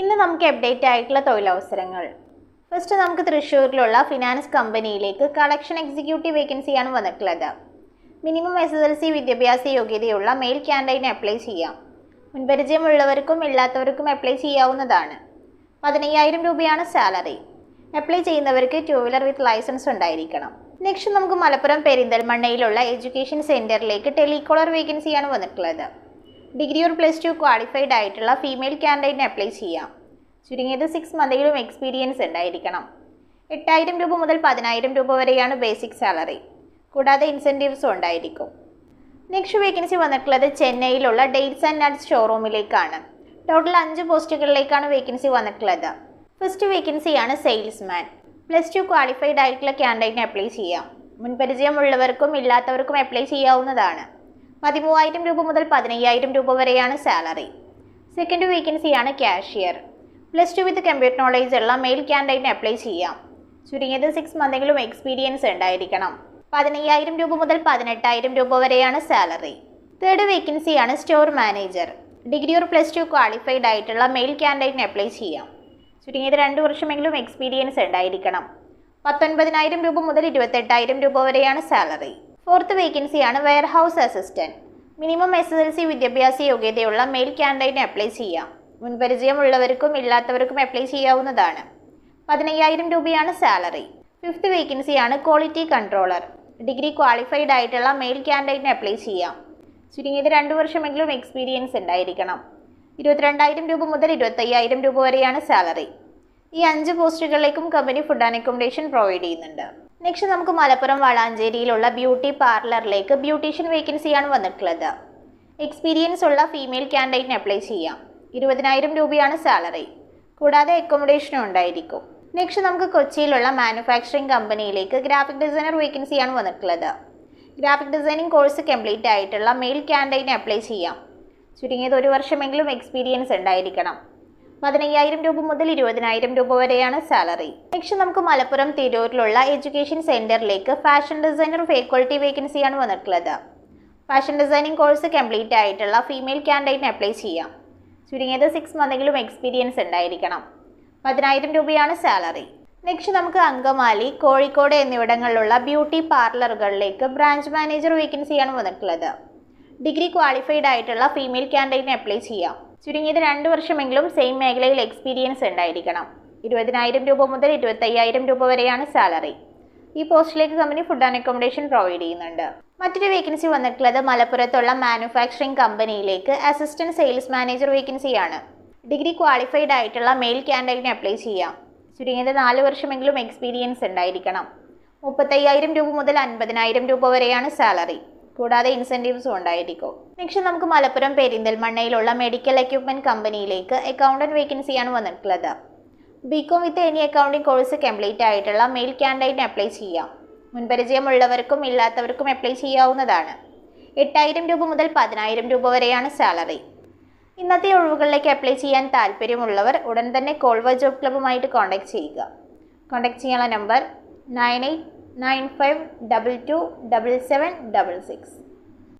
ഇന്ന് നമുക്ക് അപ്ഡേറ്റ് ആയിട്ടുള്ള തൊഴിലവസരങ്ങൾ. ഫസ്റ്റ് നമുക്ക് തൃശ്ശൂരിലുള്ള ഫിനാൻസ് കമ്പനിയിലേക്ക് കളക്ഷൻ എക്സിക്യൂട്ടീവ് വേക്കൻസിയാണ് വന്നിട്ടുള്ളത്. Minimum S S L C വിദ്യാഭ്യാസ യോഗ്യതയുള്ള മെയിൽ ക്യാൻഡൈറ്റിന് അപ്ലൈ ചെയ്യാം. മുൻപരിചയമുള്ളവർക്കും ഇല്ലാത്തവർക്കും അപ്ലൈ ചെയ്യാവുന്നതാണ്. പതിനയ്യായിരം രൂപയാണ് സാലറി അപ്ലൈ ചെയ്യുന്നവർക്ക് ടു വീലർ വിത്ത് ലൈസൻസ് ഉണ്ടായിരിക്കണം. നെക്സ്റ്റ് നമുക്ക് മലപ്പുറം പെരിന്തൽമണ്ണയിലുള്ള എഡ്യൂക്കേഷൻ സെന്ററിലേക്ക് ടെലികോളർ വേക്കൻസിയാണ് വന്നിട്ടുള്ളത്. ഡിഗ്രി ഒരു പ്ലസ് ടു ക്വാളിഫൈഡ് ആയിട്ടുള്ള ഫീമെയിൽ ക്യാൻഡിഡേറ്റിന് അപ്ലൈ ചെയ്യാം. ചുരുങ്ങിയത് സിക്സ് മന്തെങ്കിലും എക്സ്പീരിയൻസ് ഉണ്ടായിരിക്കണം. എട്ടായിരം രൂപ മുതൽ പതിനായിരം രൂപ വരെയാണ് ബേസിക് സാലറി കൂടാതെ ഇൻസെന്റീവ്സും ഉണ്ടായിരിക്കും. നെക്സ്റ്റ് വേക്കൻസി വന്നിട്ടുള്ളത് ചെന്നൈയിലുള്ള ഡേറ്റ്സ് ആൻഡ് നട്ട്സ് ഷോറൂമിലേക്കാണ് ടോട്ടൽ അഞ്ച് പോസ്റ്റുകളിലേക്കാണ് വേക്കൻസി വന്നിട്ടുള്ളത്. ഫസ്റ്റ് വേക്കൻസിയാണ് സെയിൽസ്മാൻ പ്ലസ് ടു ക്വാളിഫൈഡ് ആയിട്ടുള്ള ക്യാൻഡിഡേറ്റിന് അപ്ലൈ ചെയ്യാം. മുൻപരിചയമുള്ളവർക്കും ഇല്ലാത്തവർക്കും അപ്ലൈ ചെയ്യാവുന്നതാണ്. പതിമൂവായിരം രൂപ മുതൽ പതിനയ്യായിരം രൂപ വരെയാണ് സാലറി. സെക്കൻഡ് വേക്കൻസിയാണ് cashier plus two with computer knowledge ഉള്ള മെയിൽ ക്യാൻഡൈറ്റിന് അപ്ലൈ ചെയ്യാം. ചുരുങ്ങിയത് സിക്സ് മന്തെങ്കിലും എക്സ്പീരിയൻസ് ഉണ്ടായിരിക്കണം. പതിനയ്യായിരം രൂപ മുതൽ പതിനെട്ടായിരം രൂപ വരെയാണ് സാലറി. തേർഡ് വേക്കൻസിയാണ് store manager degree or plus two qualified ആയിട്ടുള്ള മെയിൽ ക്യാൻഡൈറ്റിന് അപ്ലൈ ചെയ്യാം. ചുരുങ്ങിയത് രണ്ട് വർഷമെങ്കിലും എക്സ്പീരിയൻസ് ഉണ്ടായിരിക്കണം. പത്തൊൻപതിനായിരം രൂപ മുതൽ ഇരുപത്തെട്ടായിരം രൂപ വരെയാണ് സാലറി. ഫോർത്ത് വേക്കൻസിയാണ് warehouse assistant minimum S S L C വിദ്യാഭ്യാസ യോഗ്യതയുള്ള മെയിൽ ക്യാൻഡിഡേറ്റിന് അപ്ലൈ ചെയ്യാം. മുൻപരിചയമുള്ളവർക്കും ഇല്ലാത്തവർക്കും അപ്ലൈ ചെയ്യാവുന്നതാണ്. പതിനയ്യായിരം രൂപയാണ് സാലറി ഫിഫ്ത്ത് വേക്കൻസിയാണ് ക്വാളിറ്റി കൺട്രോളർ ഡിഗ്രി ക്വാളിഫൈഡ് ആയിട്ടുള്ള മെയിൽ ക്യാൻഡൈറ്റിന് അപ്ലൈ ചെയ്യാം. ചുരുങ്ങിയത് രണ്ട് വർഷമെങ്കിലും എക്സ്പീരിയൻസ് ഉണ്ടായിരിക്കണം. ഇരുപത്തിരണ്ടായിരം രൂപ മുതൽ ഇരുപത്തയ്യായിരം രൂപ വരെയാണ് സാലറി ഈ അഞ്ച് പോസ്റ്റുകളിലേക്കും company food and accommodation provide ചെയ്യുന്നുണ്ട്. നെക്സ്റ്റ് നമുക്ക് മലപ്പുറം വളാഞ്ചേരിയിലുള്ള ബ്യൂട്ടി പാർലറിലേക്ക് ബ്യൂട്ടീഷ്യൻ വേക്കൻസിയാണ് വന്നിട്ടുള്ളത്. എക്സ്പീരിയൻസ് ഉള്ള ഫീമെയിൽ ക്യാൻഡിഡേറ്റിന് അപ്ലൈ ചെയ്യാം. ഇരുപതിനായിരം രൂപയാണ് സാലറി കൂടാതെ അക്കോമഡേഷനും ഉണ്ടായിരിക്കും. നെക്സ്റ്റ് നമുക്ക് കൊച്ചിയിലുള്ള മാനുഫാക്ചറിംഗ് കമ്പനിയിലേക്ക് ഗ്രാഫിക് ഡിസൈനർ വേക്കൻസിയാണ് വന്നിട്ടുള്ളത്. ഗ്രാഫിക് ഡിസൈനിങ് കോഴ്സ് കംപ്ലീറ്റ് ആയിട്ടുള്ള മെയിൽ ക്യാൻഡിഡേറ്റിന് അപ്ലൈ ചെയ്യാം. ചുരുങ്ങിയത് ഒരു വർഷമെങ്കിലും എക്സ്പീരിയൻസ് ഉണ്ടായിരിക്കണം. പതിനയ്യായിരം രൂപ മുതൽ ഇരുപതിനായിരം രൂപ വരെയാണ് സാലറി നെക്സ്റ്റ് നമുക്ക് മലപ്പുറം തിരൂരിലുള്ള എഡ്യൂക്കേഷൻ സെന്ററിലേക്ക് ഫാഷൻ ഡിസൈനർ ഫേക്കൾട്ടി വേക്കൻസിയാണ് വന്നിട്ടുള്ളത്. ഫാഷൻ ഡിസൈനിങ് കോഴ്സ് കംപ്ലീറ്റ് ആയിട്ടുള്ള ഫീമെയിൽ ക്യാൻഡിഡേറ്റിന് അപ്ലൈ ചെയ്യാം. ചുരുങ്ങിയത് സിക്സ് മന്തെങ്കിലും എക്സ്പീരിയൻസ് ഉണ്ടായിരിക്കണം. പതിനായിരം രൂപയാണ് സാലറി നെക്സ്റ്റ് നമുക്ക് അങ്കമാലി കോഴിക്കോട് എന്നിവിടങ്ങളിലുള്ള ബ്യൂട്ടി പാർലറുകളിലേക്ക് ബ്രാഞ്ച് മാനേജർ വേക്കൻസിയാണ് വന്നിട്ടുള്ളത്. ഡിഗ്രി ക്വാളിഫൈഡ് ആയിട്ടുള്ള ഫീമെയിൽ ക്യാൻഡിഡേറ്റിന് അപ്ലൈ ചെയ്യാം. ചുരുങ്ങിയത് രണ്ട് വർഷമെങ്കിലും സെയിം മേഖലയിൽ എക്സ്പീരിയൻസ് ഉണ്ടായിരിക്കണം. ഇരുപതിനായിരം രൂപ മുതൽ ഇരുപത്തയ്യായിരം രൂപ വരെയാണ് സാലറി. ഈ പോസ്റ്റിലേക്ക് company food and accommodation provide ചെയ്യുന്നുണ്ട്. മറ്റൊരു വേക്കൻസി വന്നിട്ടുള്ളത് മലപ്പുറത്തുള്ള മാനുഫാക്ചറിംഗ് കമ്പനിയിലേക്ക് അസിസ്റ്റന്റ് സെയിൽസ് മാനേജർ വേക്കൻസിയാണ് ഡിഗ്രി ക്വാളിഫൈഡ് ആയിട്ടുള്ള മെയിൽ ക്യാൻഡിഡേറ്റിന് അപ്ലൈ ചെയ്യാം. ചുരുങ്ങിയത് നാല് വർഷമെങ്കിലും എക്സ്പീരിയൻസ് ഉണ്ടായിരിക്കണം. മുപ്പത്തയ്യായിരം രൂപ മുതൽ അൻപതിനായിരം രൂപ വരെയാണ് സാലറി. കൂടാതെ ഇൻസെന്റീവ്സും ഉണ്ടായിരിക്കും. നെക്സ്റ്റ് നമുക്ക് മലപ്പുറം പെരിന്തൽമണ്ണയിലുള്ള മെഡിക്കൽ എക്യുപ്മെന്റ് കമ്പനിയിലേക്ക് അക്കൗണ്ടന്റ് വേക്കൻസിയാണ് വന്നിട്ടുള്ളത്. BCom with any accounting course complete ആയിട്ടുള്ള മെയിൽ ക്യാൻഡിഡേറ്റിന് അപ്ലൈ ചെയ്യാം. മുൻപരിചയമുള്ളവർക്കും ഇല്ലാത്തവർക്കും അപ്ലൈ ചെയ്യാവുന്നതാണ്. എട്ടായിരം രൂപ മുതൽ പതിനായിരം രൂപ വരെയാണ് സാലറി ഇന്നത്തെ ഒഴിവുകളിലേക്ക് അപ്ലൈ ചെയ്യാൻ താല്പര്യമുള്ളവർ ഉടൻ തന്നെ കോൾവ ജോബ് ക്ലബ്ബുമായിട്ട് കോൺടാക്ട് ചെയ്യുക. കോൺടാക്ട് ചെയ്യാനുള്ള number nine eight nine five double two double seven double six